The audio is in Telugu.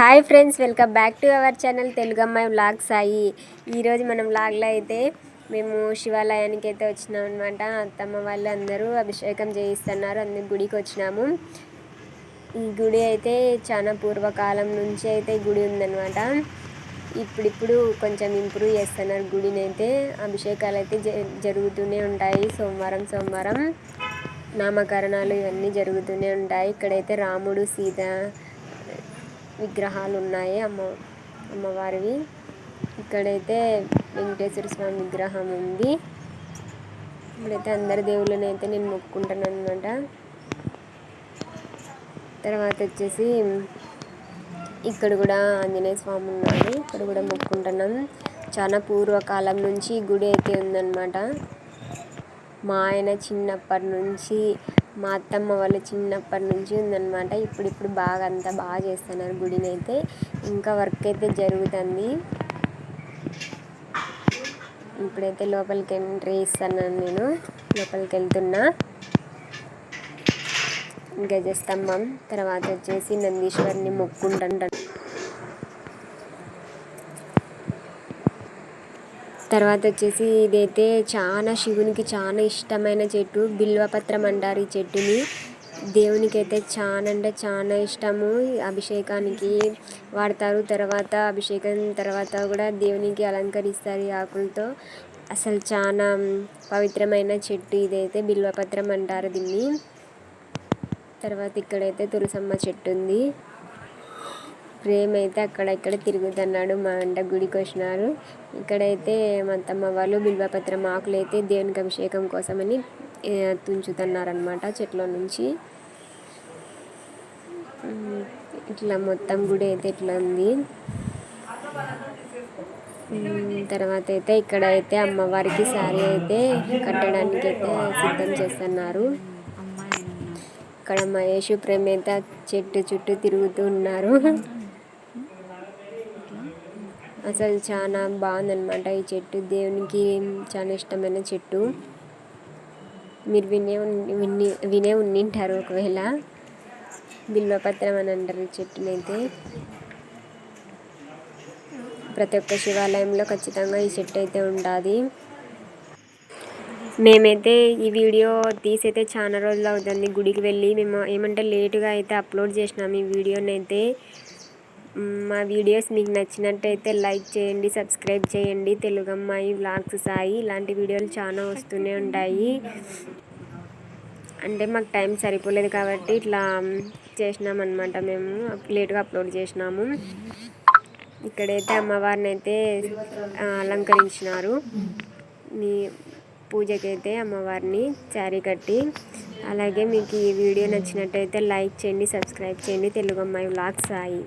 Hi friends welcome back to our channel Telugu అమ్మాయి వ్లాగ్ సాయి. ఈరోజు మనం వ్లాగ్లో అయితే మేము శివాలయానికి అయితే వచ్చినాం అనమాట అత్తమ్మ వాళ్ళు అందరూ అభిషేకం చేయిస్తున్నారు అందుకు గుడికి వచ్చినాము. ఈ గుడి అయితే చాలా పూర్వకాలం నుంచి అయితే ఈ గుడి ఉందన్నమాట. ఇప్పుడిప్పుడు కొంచెం ఇంప్రూవ్ చేస్తున్నారు గుడిని అయితే అభిషేకాలు అయితే జ- జరుగుతూనే ఉంటాయి సోమవారం సోమవారం. నామకరణాలు ఇవన్నీ జరుగుతూనే ఉంటాయి. ఇక్కడైతే రాముడు సీత విగ్రహాలు ఉన్నాయి అమ్మ అమ్మవారివి. ఇక్కడైతే వెంకటేశ్వర స్వామి విగ్రహం ఉంది. ఇప్పుడైతే అందరి దేవుళ్ళని అయితే నేను మొక్కుకుంటాను అనమాట తర్వాత వచ్చేసి ఇక్కడ కూడా ఆంజనేయ స్వామి ఉన్నాడు. ఇక్కడ కూడా మొక్కుంటున్నాం చాలా పూర్వకాలం నుంచి గుడి అయితే ఉందన్నమాట. మా ఆయన చిన్నప్పటి నుంచి మా అత్తమ్మ వాళ్ళు చిన్నప్పటి నుంచి ఉందన్నమాట. ఇప్పుడు ఇప్పుడు బాగా అంతా బాగా చేస్తున్నారు గుడిని అయితే ఇంకా వర్క్ అయితే జరుగుతుంది. ఇప్పుడైతే లోపలికి ఎంట్రీ ఇస్తున్నాను నేను. లోపలికి వెళ్తున్నా. గజస్తంభం. తర్వాత వచ్చేసి నందీశ్వరిని మొక్కుంటాను. తర్వాత వచ్చేసి ఇదైతే చాలా శివునికి చాలా ఇష్టమైన చెట్టు. బిల్వపత్రం అంటారు ఈ చెట్టుని. దేవునికి అయితే చాలా అంటే చాలా ఇష్టము. అభిషేకానికి వాడతారు. తర్వాత అభిషేకం తర్వాత కూడా దేవునికి అలంకరిస్తారు ఈ ఆకులతో. అసలు చాలా పవిత్రమైన చెట్టు ఇదైతే బిల్వపత్రం అంటారు దీన్ని. తర్వాత ఇక్కడైతే తులసమ్మ చెట్టు ఉంది. ప్రేమ్ అయితే అక్కడ ఇక్కడ తిరుగుతున్నాడు మా అంట గుడికి వచ్చినారు ఇక్కడైతే మా తమ్మ వాళ్ళు బిల్వపత్రం ఆకులు అయితే దేవునికి అభిషేకం కోసమని తుంచుతున్నారనమాట చెట్ల నుంచి. ఇట్లా మొత్తం గుడి అయితే ఇట్లా ఉంది. తర్వాత అయితే ఇక్కడ అయితే అమ్మవారికి శారీ అయితే కట్టడానికి అయితే సిద్ధం చేస్తున్నారు. ఇక్కడ మహేష్ ప్రేమేత అయితే చెట్టు చుట్టూ తిరుగుతూ ఉన్నారు. అసలు చాలా బాగుందనమాట ఈ చెట్టు. దేవునికి చాలా ఇష్టమైన చెట్టు. మీరు వినే విని వినే ఉండింటారు ఒకవేళ. బిల్వపత్రం అని అంటారు ఈ చెట్టునైతే. ప్రతి ఒక్క శివాలయంలో ఖచ్చితంగా ఈ చెట్టు అయితే ఉంటుంది మేమైతే ఈ వీడియో తీసైతే చాలా రోజులు అవుతుంది గుడికి వెళ్ళి. మేము ఏమంటే లేటుగా అయితే అప్లోడ్ చేసినాము ఈ వీడియోని అయితే మా వీడియోస్ మీకు నచ్చినట్టయితే లైక్ చేయండి సబ్స్క్రైబ్ చేయండి. తెలుగు అమ్మాయి వ్లాగ్స్ సాయి. ఇలాంటి వీడియోలు చాలా వస్తూనే ఉంటాయి. అంటే మాకు టైం సరిపోలేదు కాబట్టి ఇట్లా చేసినాం అనమాట మేము. లేట్గా అప్లోడ్ చేసినాము. ఇక్కడైతే అమ్మవారిని అయితే అలంకరించినారు. మీ పూజకైతే అమ్మవారిని శారీ కట్టి. అలాగే మీకు ఈ వీడియో నచ్చినట్టయితే లైక్ చేయండి సబ్స్క్రైబ్ చేయండి. తెలుగు అమ్మాయి వ్లాగ్స్ సాయి.